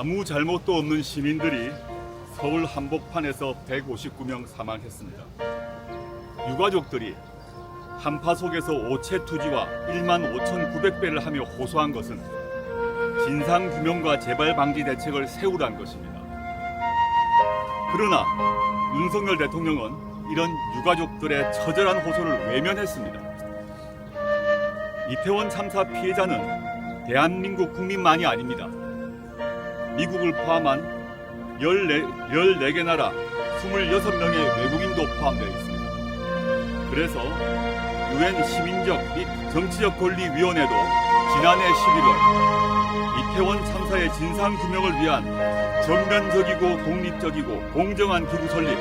아무 잘못도 없는 시민들이 서울 한복판에서 159명 사망했습니다. 유가족들이 한파 속에서 오체 투지와 1만 5,900배를 하며 호소한 것은 진상 규명과 재발 방지 대책을 세우란 것입니다. 그러나 윤석열 대통령은 이런 유가족들의 처절한 호소를 외면했습니다. 이태원 참사 피해자는 대한민국 국민만이 아닙니다. 미국을 포함한 14, 14개 나라 26명의 외국인도 포함되어 있습니다. 그래서 유엔 시민적 및 정치적 권리위원회도 지난해 11월 이태원 참사의 진상 규명을 위한 전면적이고 독립적이고 공정한 기구 설립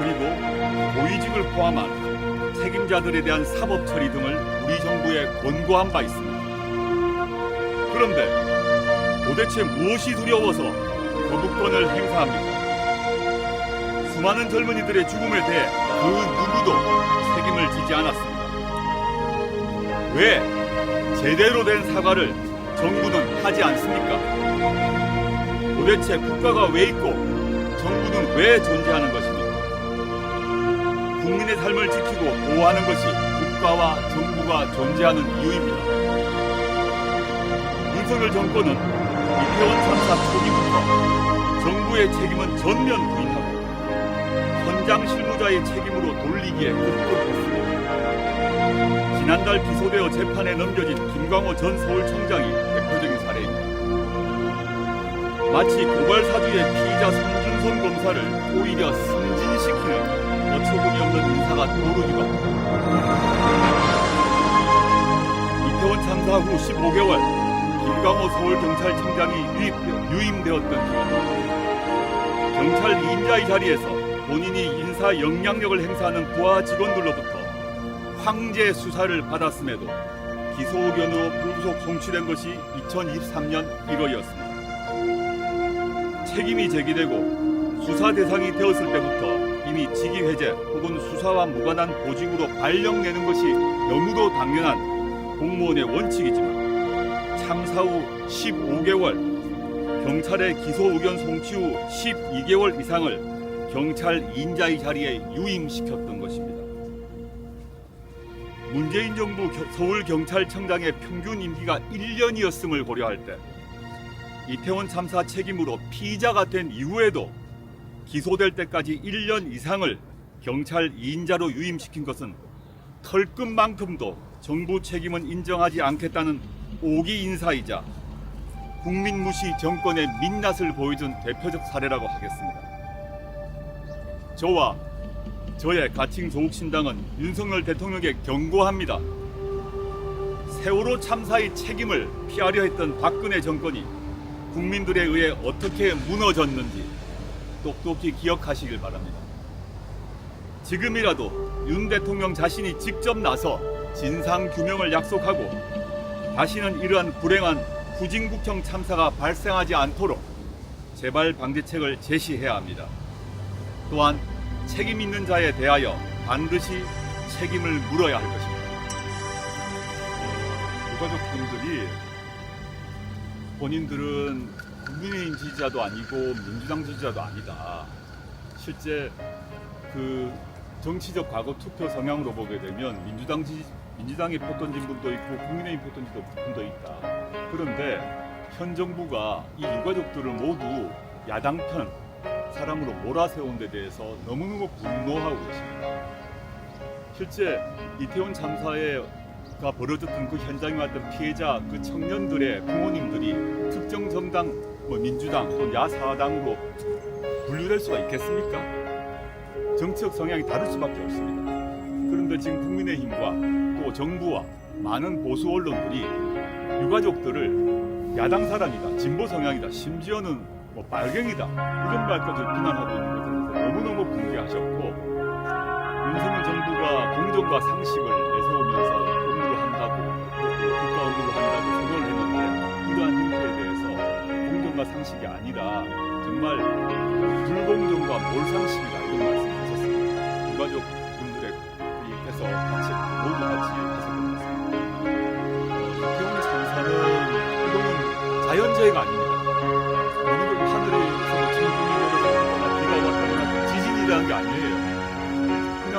그리고 고위직을 포함한 책임자들에 대한 사법 처리 등을 우리 정부에 권고한 바 있습니다. 그런데 도대체 무엇이 두려워서 거부권을 행사합니까? 수많은 젊은이들의 죽음에 대해 그 누구도 책임을 지지 않았습니다. 왜 제대로 된 사과를 정부는 하지 않습니까? 도대체 국가가 왜 있고 정부는 왜 존재하는 것입니까? 국민의 삶을 지키고 보호하는 것이 국가와 정부가 존재하는 이유입니다. 윤석열 정권은 이태원 참사 초기부터 정부의 책임은 전면 부인하고 현장 실무자의 책임으로 돌리기에 급급했습니다. 지난달 기소되어 재판에 넘겨진 김광호 전 서울청장이 대표적인 사례입니다. 마치 고발 사주의 피의자 손준성 검사를 오히려 승진시키는 어처구니 없는 인사가 떠오르기도 합니다. 이태원 참사 후 15개월 김광호 서울경찰청장이 유입, 유임되었던 중 경찰 2인자의 자리에서 본인이 인사 영향력을 행사하는 부하 직원들로부터 황제 수사를 받았음에도 기소 의견으로 불구속 송치된 것이 2023년 1월이었습니다. 책임이 제기되고 수사 대상이 되었을 때부터 이미 직위 해제 혹은 수사와 무관한 보직으로 발령내는 것이 너무도 당연한 공무원의 원칙이지만 참사 후 15개월 경찰의 기소 의견 송치 후 12개월 이상을 경찰 인자의 자리에 유임시켰던 것입니다. 문재인 정부 겨- 서울경찰청장의 평균 임기가 1년이었음을 고려할 때 이태원 참사 책임으로 피의자가 된 이후에도 기소될 때까지 1년 이상을 경찰 2인자로 유임시킨 것은 털끝만큼도 정부 책임은 인정하지 않겠다는 오기 인사이자 국민 무시 정권의 민낯을 보여준 대표적 사례라고 하겠습니다. 저와 저의 가칭 조국신당은 윤석열 대통령에게 경고합니다. 세월호 참사의 책임을 피하려 했던 박근혜 정권이 국민들에 의해 어떻게 무너졌는지 똑똑히 기억하시길 바랍니다. 지금이라도 윤 대통령 자신이 직접 나서 진상 규명을 약속하고 다시는 이러한 불행한 후진국형 참사가 발생하지 않도록 재발 방지책을 제시해야 합니다. 또한 책임 있는 자에 대하여 반드시 책임을 물어야 할 것입니다. 유가족분들이 본인들은 국민의힘 지지자도 아니고 민주당 지지자도 아니다. 실제 그 정치적 과거 투표 성향으로 보게 되면 민주당 지 민주당에 표 던진 분도 있고 국민의힘 표 던진 분도 있다. 그런데 현 정부가 이 유가족들을 모두 야당 편 사람으로 몰아세운 데 대해서 너무너무 분노하고 계십니다. 실제 이태원 참사에가 벌어졌던 그 현장에 왔던 피해자 그 청년들의 부모님들이 특정 정당 뭐 민주당 또는 야사당으로 분류될 수가 있겠습니까? 정치적 성향이 다를 수밖에 없습니다. 그런데 지금 국민의힘과 또 정부와 많은 보수 언론들이 유가족들을 야당 사람이다, 진보 성향이다, 심지어는 뭐 빨갱이다 이런 말까지 비난하고 있는 것에 대해서 너무너무 분개하셨고 윤석열 정부가 공정과 상식을 내세우면서 업무를 한다고 국가 업무를 한다고 선언을 했는데 이러한 행태에 대해서 공정과 상식이 아니라 정말 불공정과 몰상식이다 이런 말씀하셨습니다. 유가족 분들께서 같이 모두 같이 천저희가 아닙니다. 어느 정도 하늘에서 지금 공격으로 비가 왔다거나 지진이라는 게 아니에요. 그냥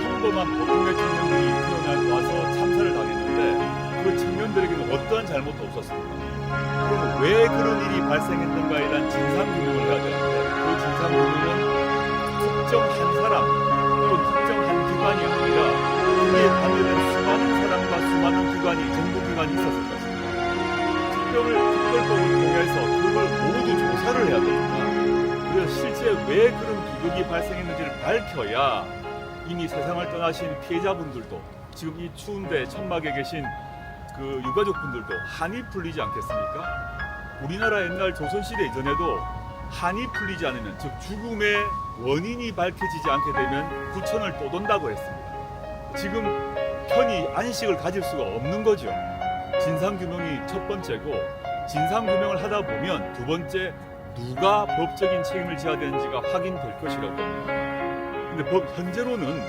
평범한 보통의 청년들이 태어나 와서 참사를 당했는데 그 청년들에게는 어떠한 잘못도 없었습니다. 그럼 왜 그런 일이 발생했던가에 대한 진상 규명을 해야 되는데 그 진상 규명은 특정 한 사람 또는 특정 한 기관이 아니라 그에 하늘에 수많은 사람과 수많은 기관이 정부 기관이 있었을 것입니다. 특별을 특별법을 통해서 그걸 모두 조사를 해야 됩니다. 그래서 실제 왜 그런 비극이 발생했는지를 밝혀야 이미 세상을 떠나신 피해자분들도 지금 이 추운데 천막에 계신 그 유가족분들도 한이 풀리지 않겠습니까? 우리나라 옛날 조선시대 이전에도 한이 풀리지 않으면 즉 죽음의 원인이 밝혀지지 않게 되면 구천을 또 돈다고 했습니다. 지금 편히 안식을 가질 수가 없는 거죠. 진상규명이 첫 번째고 진상규명을 하다 보면 두 번째 누가 법적인 책임을 져야 되는지가 확인될 것이라고 합니다. 근데 법 현재로는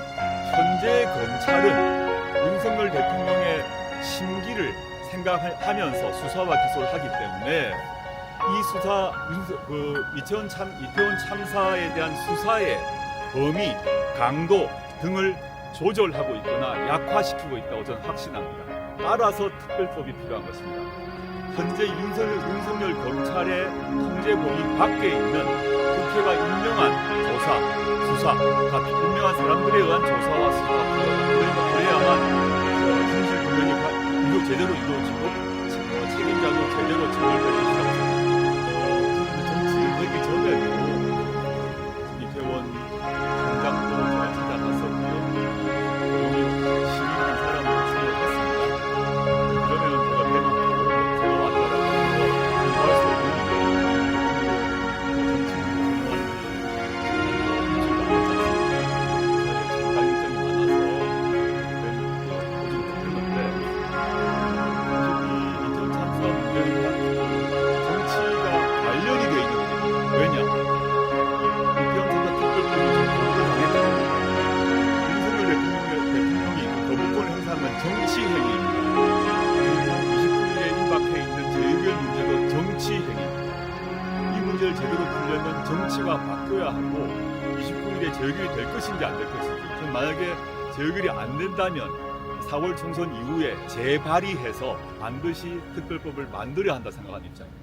현재 검찰은 윤석열 대통령의 심기를 생각하면서 수사와 기소를 하기 때문에 이 수사 그 이태원 참 이태원 참사에 대한 수사의 범위, 강도 등을 조절하고 있거나 약화시키고 있다고 저는 확신합니다. 따라서 특별법이 필요한 것입니다. 현재 윤석열, 윤석열 검찰의 통제 범위 밖에 있는 국회가 임명한 조사, 수사, 다 임명한 사람들에 의한 조사와 수사가 필요하다. 그래야만 어, 진실 규명이 제대로 이루어지고 어, 책임자도 제대로 처벌될 것이 바뀌어야 하고 29일에 재의결이 될 것인지 안 될 것인지 전 만약에 재의결이 안 된다면 4월 총선 이후에 재발의해서 반드시 특별법을 만들어야 한다 생각하는 입장입니다.